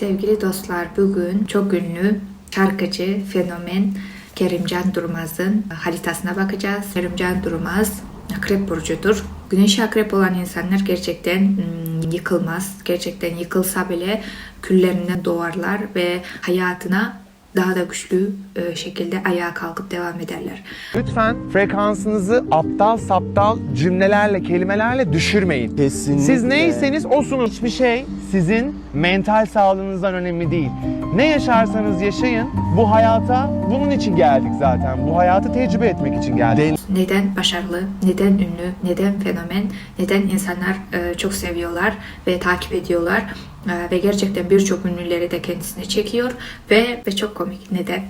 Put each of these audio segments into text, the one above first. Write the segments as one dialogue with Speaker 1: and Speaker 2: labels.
Speaker 1: Sevgili dostlar bugün çok ünlü şarkıcı fenomen Kerimcan Durmaz'ın haritasına bakacağız. Kerimcan Durmaz akrep burcudur. Güneşi akrep olan insanlar gerçekten hmm, yıkılmaz. Gerçekten yıkılsa bile küllerinden doğarlar ve hayatına daha da güçlü e, şekilde ayağa kalkıp devam ederler.
Speaker 2: Lütfen frekansınızı aptal saptal cümlelerle, kelimelerle düşürmeyin.
Speaker 3: Kesinlikle.
Speaker 2: Siz neyseniz osunuz. Hiçbir şey sizin mental sağlığınızdan önemli değil. Ne yaşarsanız yaşayın. Bu hayata bunun için geldik zaten. Bu hayatı tecrübe etmek için geldik.
Speaker 1: neden başarılı, neden ünlü, neden fenomen, neden insanlar e, çok seviyorlar ve takip ediyorlar E, ve gerçekten birçok ünlüleri de kendisine çekiyor ve ve çok komik neden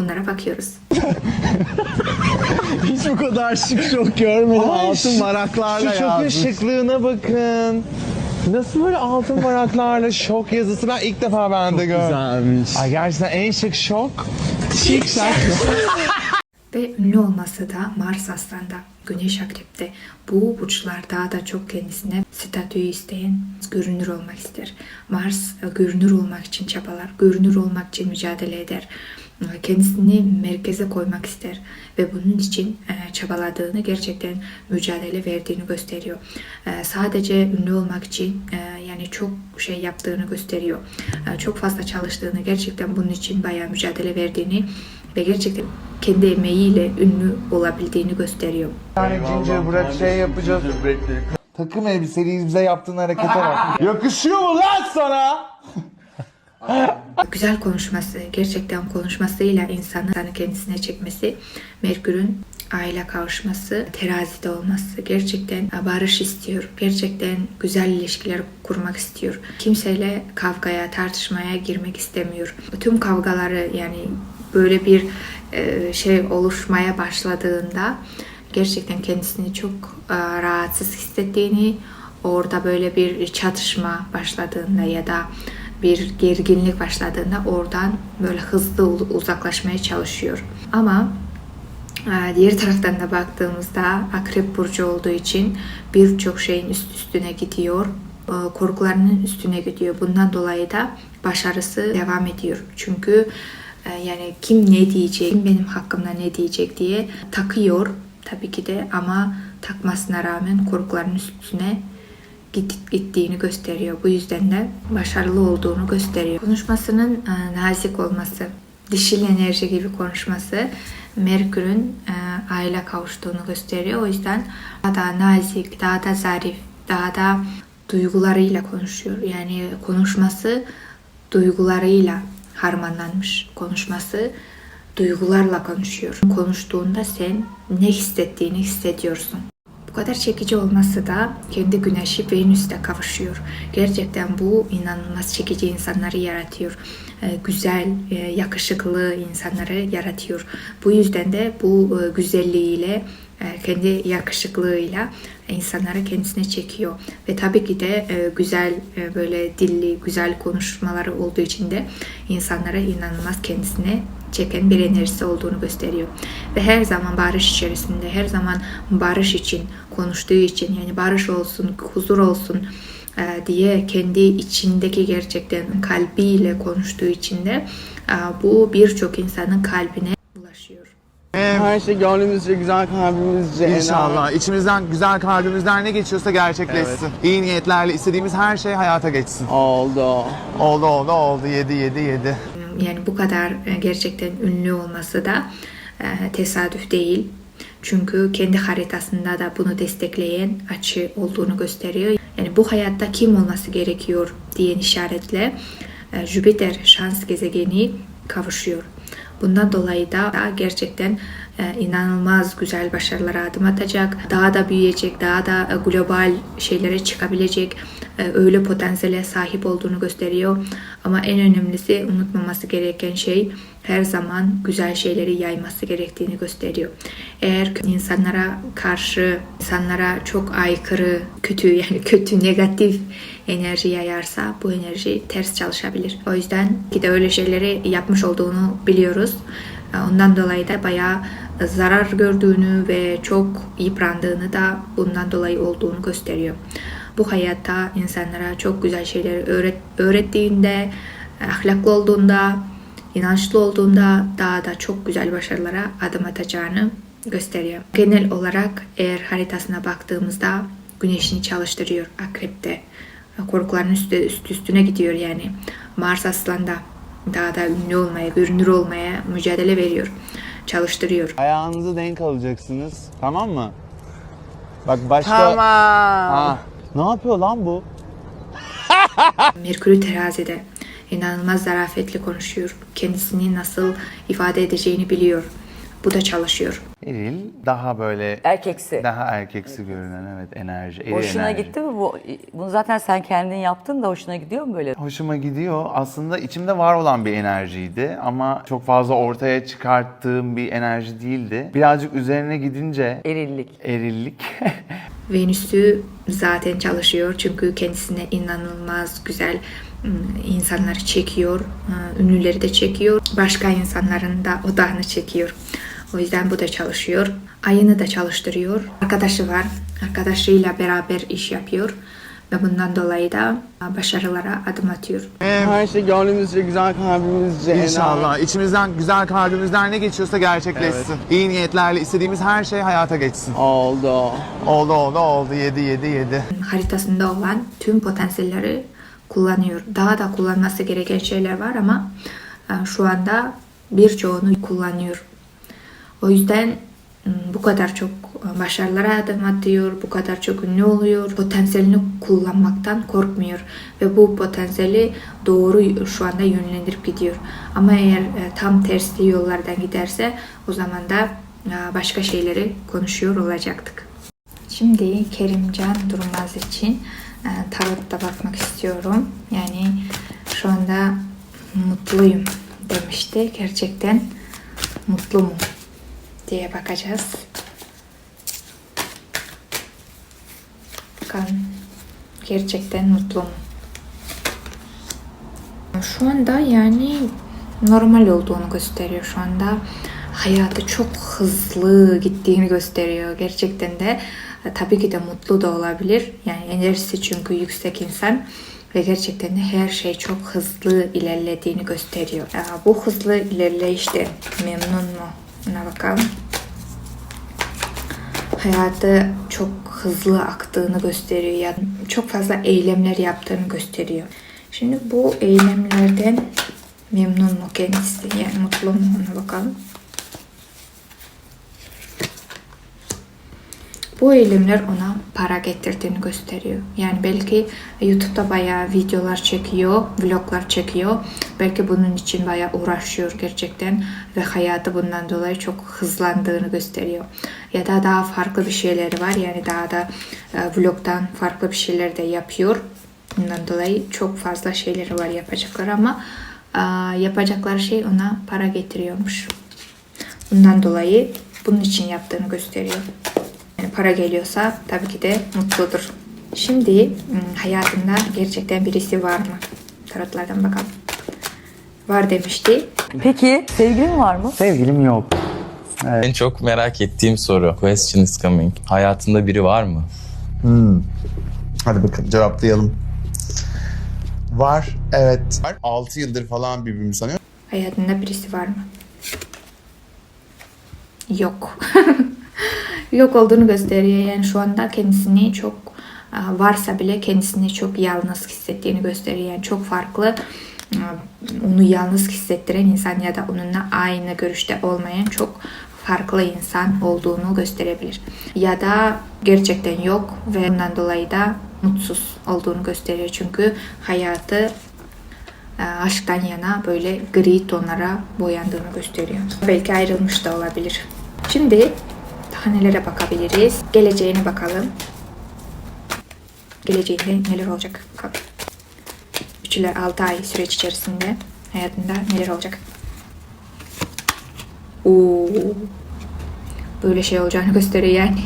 Speaker 1: onlara bakıyoruz.
Speaker 3: Hiç bu kadar şık şok görmedim. Altın varaklarla
Speaker 2: Şu çöpün
Speaker 3: yazmış.
Speaker 2: şıklığına bakın. Nasıl böyle altın varaklarla şok yazısı ben ilk defa bende gördüm.
Speaker 3: Güzelmiş.
Speaker 2: Ay gerçekten en şık şok.
Speaker 3: Şık şak.
Speaker 1: Ve ünlü olması da Mars Aslan'da, Güneş Akrep'te. Bu burçlar daha da çok kendisine statüyü isteyen, görünür olmak ister. Mars e, görünür olmak için çabalar, görünür olmak için mücadele eder. E, Kendisini merkeze koymak ister ve bunun için e, çabaladığını gerçekten mücadele verdiğini gösteriyor. E, Sadece ünlü olmak için e, yani çok şey yaptığını gösteriyor. E, Çok fazla çalıştığını, gerçekten bunun için bayağı mücadele verdiğini ve gerçekten kendi emeğiyle ünlü olabildiğini gösteriyor.
Speaker 2: Yani ginger bırak şey yapacağız. Takım elbiseliyiz bize yaptığın harekete bak. Yakışıyor mu lan sana?
Speaker 1: Güzel konuşması, gerçekten konuşmasıyla insanı kendisine çekmesi, Merkür'ün aile kavuşması, terazide olması, gerçekten barış istiyor, gerçekten güzel ilişkiler kurmak istiyor. Kimseyle kavgaya, tartışmaya girmek istemiyor. Tüm kavgaları yani böyle bir e, şey oluşmaya başladığında gerçekten kendisini çok e, rahatsız hissettiğini, orada böyle bir çatışma başladığında ya da bir gerginlik başladığında oradan böyle hızlı uzaklaşmaya çalışıyor. Ama e, diğer taraftan da baktığımızda akrep burcu olduğu için birçok şeyin üst üstüne gidiyor. e, Korkularının üstüne gidiyor. Bundan dolayı da başarısı devam ediyor. Çünkü e, yani kim ne diyecek, kim benim hakkımda ne diyecek diye takıyor tabii ki de ama takmasına rağmen korkuların üstüne git, gittiğini gösteriyor. Bu yüzden de başarılı olduğunu gösteriyor. Konuşmasının e, nazik olması, dişil enerji gibi konuşması Merkür'ün e, aile kavuştuğunu gösteriyor. O yüzden daha da nazik, daha da zarif, daha da duygularıyla konuşuyor. Yani konuşması duygularıyla harmanlanmış. Konuşması duygularla konuşuyor. Konuştuğunda sen ne hissettiğini hissediyorsun. Bu kadar çekici olması da kendi güneşi Venüs'te kavuşuyor. Gerçekten bu inanılmaz çekici insanları yaratıyor. Ee, Güzel, e, yakışıklı insanları yaratıyor. Bu yüzden de bu e, güzelliğiyle, e, kendi yakışıklığıyla insanları kendisine çekiyor. Ve tabii ki de güzel böyle dilli, güzel konuşmaları olduğu için de insanlara inanılmaz kendisine çeken bir enerjisi olduğunu gösteriyor. Ve her zaman barış içerisinde, her zaman barış için konuştuğu için yani barış olsun, huzur olsun e, diye kendi içindeki gerçekten kalbiyle konuştuğu için de e, bu birçok insanın kalbine ulaşıyor.
Speaker 3: Her şey gönlümüzce, güzel kalbimizce.
Speaker 2: İnşallah içimizden güzel kalbimizden ne geçiyorsa gerçekleşsin. İyi niyetlerle istediğimiz her şey hayata geçsin.
Speaker 3: Oldu.
Speaker 2: Oldu oldu oldu yedi yedi yedi.
Speaker 1: Yani bu kadar e, gerçekten ünlü olması da e, tesadüf değil. Çünkü kendi haritasında da bunu destekleyen açı olduğunu gösteriyor. Yani bu hayatta kim olması gerekiyor diyen işaretle e, Jüpiter şans gezegeni kavuşuyor. Bundan dolayı da gerçekten inanılmaz güzel başarılara adım atacak. Daha da büyüyecek, daha da e, global şeylere çıkabilecek e, öyle potansiyele sahip olduğunu gösteriyor. Ama en önemlisi unutmaması gereken şey her zaman güzel şeyleri yayması gerektiğini gösteriyor. Eğer insanlara karşı, insanlara çok aykırı, kötü yani kötü, negatif enerji yayarsa bu enerji ters çalışabilir. O yüzden ki de öyle şeyleri yapmış olduğunu biliyoruz. Ondan dolayı da bayağı zarar gördüğünü ve çok yıprandığını da bundan dolayı olduğunu gösteriyor. Bu hayatta insanlara çok güzel şeyleri öğret, öğrettiğinde ahlaklı olduğunda, inançlı olduğunda daha da çok güzel başarılara adım atacağını gösteriyor. Genel olarak eğer haritasına baktığımızda güneşini çalıştırıyor akrepte. Korkuların üstü, üst üstüne gidiyor yani. Mars aslanda daha da ünlü olmaya, görünür olmaya mücadele veriyor. Çalıştırıyor.
Speaker 2: Ayağınızı denk alacaksınız. Tamam mı? Bak başka...
Speaker 3: Tamam.
Speaker 2: Ha, ne yapıyor lan bu?
Speaker 1: Merkür terazide inanılmaz zarafetli konuşuyor. Kendisini nasıl ifade edeceğini biliyor. Bu da çalışıyor.
Speaker 2: Eril daha böyle
Speaker 4: Erkeksi.
Speaker 2: daha erkeksi görünen evet enerji. eril
Speaker 4: Hoşuna
Speaker 2: enerji.
Speaker 4: gitti mi bu? Bunu zaten sen kendin yaptın da hoşuna gidiyor mu böyle?
Speaker 2: Hoşuma gidiyor. Aslında içimde var olan bir enerjiydi ama çok fazla ortaya çıkarttığım bir enerji değildi. Birazcık üzerine gidince
Speaker 4: Erillik.
Speaker 2: erillik.
Speaker 1: Venüs'ü zaten çalışıyor çünkü kendisine inanılmaz güzel ım, insanları çekiyor, ıı, ünlüleri de çekiyor, başka insanların da odağını çekiyor. O yüzden bu da çalışıyor. Ayını da çalıştırıyor. Arkadaşı var. Arkadaşıyla beraber iş yapıyor. Ve bundan dolayı da başarılara adım atıyor.
Speaker 3: Her şey gönlümüzce, güzel kalbimizce.
Speaker 2: İnşallah içimizden güzel kalbimizden ne geçiyorsa gerçekleşsin. İyi niyetlerle istediğimiz her şey hayata geçsin.
Speaker 3: Oldu.
Speaker 2: Oldu oldu oldu yedi yedi yedi.
Speaker 1: haritasında olan tüm potansiyelleri kullanıyor. Daha da kullanması gereken şeyler var ama e, şu anda birçoğunu kullanıyor. O yüzden m, bu kadar çok e, başarılara adım atıyor, bu kadar çok ünlü oluyor, potansiyelini kullanmaktan korkmuyor ve bu potansiyeli doğru şu anda yönlendirip gidiyor. Ama eğer e, tam tersi yollardan giderse o zaman da başka şeyleri konuşuyor olacaktık. Şimdi Kerimcan Durmaz için tarotta bakmak istiyorum. Yani şu anda mutluyum demişti. Gerçekten mutlu mu diye bakacağız. Bakalım gerçekten mutlu mu? Şu anda yani normal olduğunu gösteriyor şu anda. Hayatı çok hızlı gittiğini gösteriyor. Gerçekten de e, tabii ki de mutlu da olabilir. Yani enerjisi çünkü yüksek insan ve gerçekten de her şey çok hızlı ilerlediğini gösteriyor. E, Bu hızlı ilerleyişte memnun bakalım. Hayatı çok hızlı aktığını gösteriyor. Yani çok fazla eylemler yaptığını gösteriyor. Şimdi bu eylemlerden memnun mu kendisi? Yani mutlu mu? Ona bakalım. Bu eylemler ona para getirdiğini gösteriyor. Yani belki YouTube'da bayağı videolar çekiyor, vloglar çekiyor. Belki bunun için bayağı uğraşıyor gerçekten ve hayatı bundan dolayı çok hızlandığını gösteriyor. Ya da daha farklı bir şeyleri var. Yani daha da e, vlogdan farklı bir şeyler de yapıyor. Bundan dolayı çok fazla şeyleri var yapacaklar ama e, yapacakları şey ona para getiriyormuş. Bundan dolayı bunun için yaptığını gösteriyor. Yani para geliyorsa tabii ki de mutludur. Şimdi hmm, hayatında gerçekten birisi var mı? Tarotlardan bakalım. Var demişti.
Speaker 4: Peki sevgilin var mı?
Speaker 2: Sevgilim yok.
Speaker 5: En çok merak ettiğim soru. Question is coming. Hayatında biri var mı?
Speaker 6: Hadi bakalım cevaplayalım. Var, evet. 6 yıldır falan birbirimizi sanıyor.
Speaker 1: Hayatında birisi var mı? Yok. Yok olduğunu gösteriyor. Yani şu anda kendisini çok e, varsa bile kendisini çok yalnız hissettiğini gösteriyor. Yani çok farklı e, onu yalnız hissettiren insan ya da onunla aynı görüşte olmayan çok farklı insan olduğunu gösterebilir. Ya da gerçekten yok ve bundan dolayı da mutsuz olduğunu gösteriyor. Çünkü hayatı e, aşktan yana böyle gri tonlara boyandığını gösteriyor. Belki ayrılmış da olabilir. Şimdi daha nelere bakabiliriz? Geleceğine bakalım. Geleceğinde neler olacak? Bakalım. Üçüler 6 ay süreç içerisinde hayatında neler olacak? Oo. Böyle şey olacağını gösteriyor yani.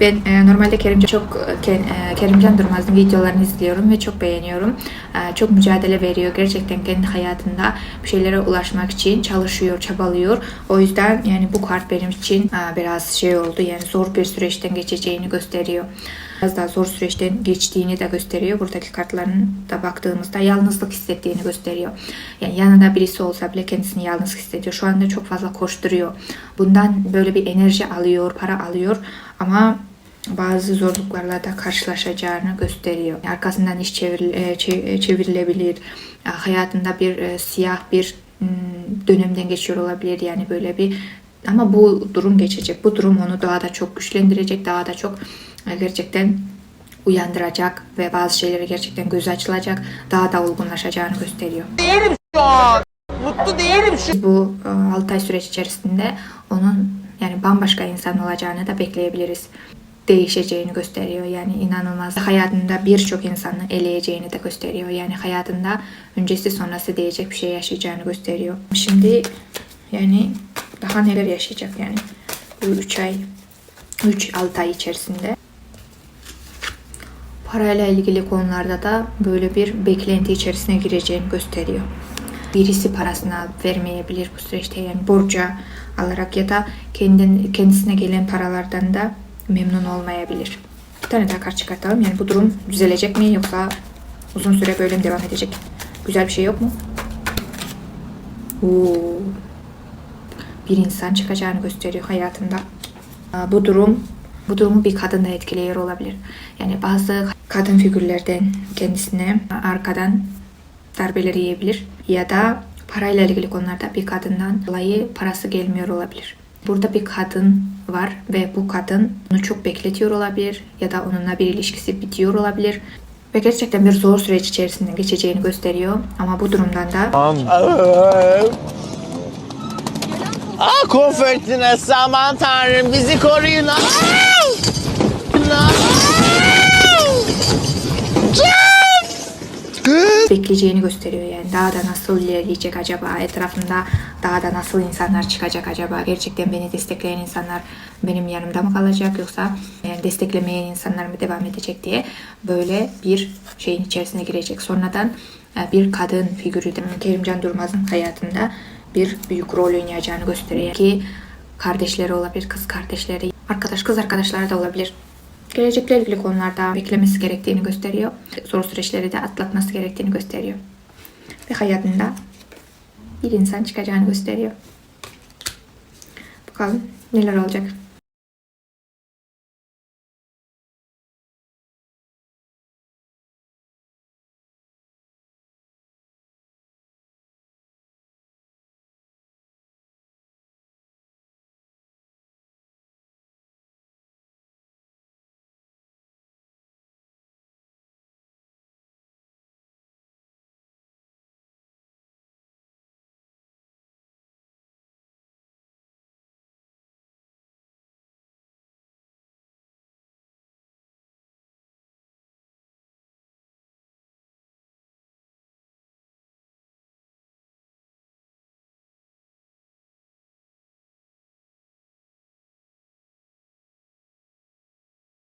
Speaker 1: Ben e, normalde Kerimcan çok e, e, Kerimcan Durmaz'ın videolarını izliyorum ve çok beğeniyorum. E, çok mücadele veriyor. Gerçekten kendi hayatında bir şeylere ulaşmak için çalışıyor, çabalıyor. O yüzden yani bu kart benim için e, biraz şey oldu. Yani zor bir süreçten geçeceğini gösteriyor. Biraz daha zor süreçten geçtiğini de gösteriyor. Buradaki kartların da baktığımızda yalnızlık hissettiğini gösteriyor. Yani yanında birisi olsa bile kendisini yalnız hissediyor. Şu anda çok fazla koşturuyor. Bundan böyle bir enerji alıyor, para alıyor ama bazı zorluklarla da karşılaşacağını gösteriyor. Arkasından iş çevir- e, e, çevrilebilir. Hayatında bir e, siyah bir dönemden geçiyor olabilir. Yani böyle bir ama bu durum geçecek. Bu durum onu daha da çok güçlendirecek. Daha da çok gerçekten uyandıracak ve bazı şeylere gerçekten göz açılacak. Daha da olgunlaşacağını gösteriyor.
Speaker 3: Mutlu değilim şu.
Speaker 1: Bu 6 ay süreç içerisinde onun yani bambaşka insan olacağını da bekleyebiliriz. Değişeceğini gösteriyor. Yani inanılmaz. Hayatında birçok insanı eleyeceğini de gösteriyor. Yani hayatında öncesi sonrası diyecek bir şey yaşayacağını gösteriyor. Şimdi yani daha neler yaşayacak yani. Bu 3 ay 3-6 ay içerisinde. Parayla ilgili konularda da böyle bir beklenti içerisine gireceğini gösteriyor. Birisi parasını vermeyebilir bu süreçte yani borca alarak ya da kendin, kendisine gelen paralardan da memnun olmayabilir. Bir tane daha kart çıkartalım. Yani bu durum düzelecek mi yoksa uzun süre böyle mi devam edecek? Güzel bir şey yok mu? Oo. Bir insan çıkacağını gösteriyor hayatında. Bu durum bu durumu bir kadın da etkileyiyor olabilir. Yani bazı kadın figürlerden kendisine arkadan darbeleri yiyebilir ya da parayla ilgili konularda bir kadından dolayı parası gelmiyor olabilir. Burada bir kadın var ve bu kadın onu çok bekletiyor olabilir ya da onunla bir ilişkisi bitiyor olabilir ve gerçekten bir zor süreç içerisinden geçeceğini gösteriyor. Ama bu durumdan da
Speaker 3: Ah konfetine aman tanrım bizi koruyun. Ah!
Speaker 1: Bekleyeceğini gösteriyor yani. Daha da nasıl ilerleyecek acaba? Etrafında daha da nasıl insanlar çıkacak acaba? Gerçekten beni destekleyen insanlar benim yanımda mı kalacak yoksa yani desteklemeyen insanlar mı devam edecek diye böyle bir şeyin içerisine girecek. Sonradan e, bir kadın figürü de Kerimcan Durmaz'ın hayatında bir büyük rol oynayacağını gösteriyor. Ki kardeşleri olabilir kız kardeşleri arkadaş kız arkadaşları da olabilir gelecekle ilgili konularda beklemesi gerektiğini gösteriyor. Zor süreçleri de atlatması gerektiğini gösteriyor. Ve hayatında bir insan çıkacağını gösteriyor. Bakalım neler olacak.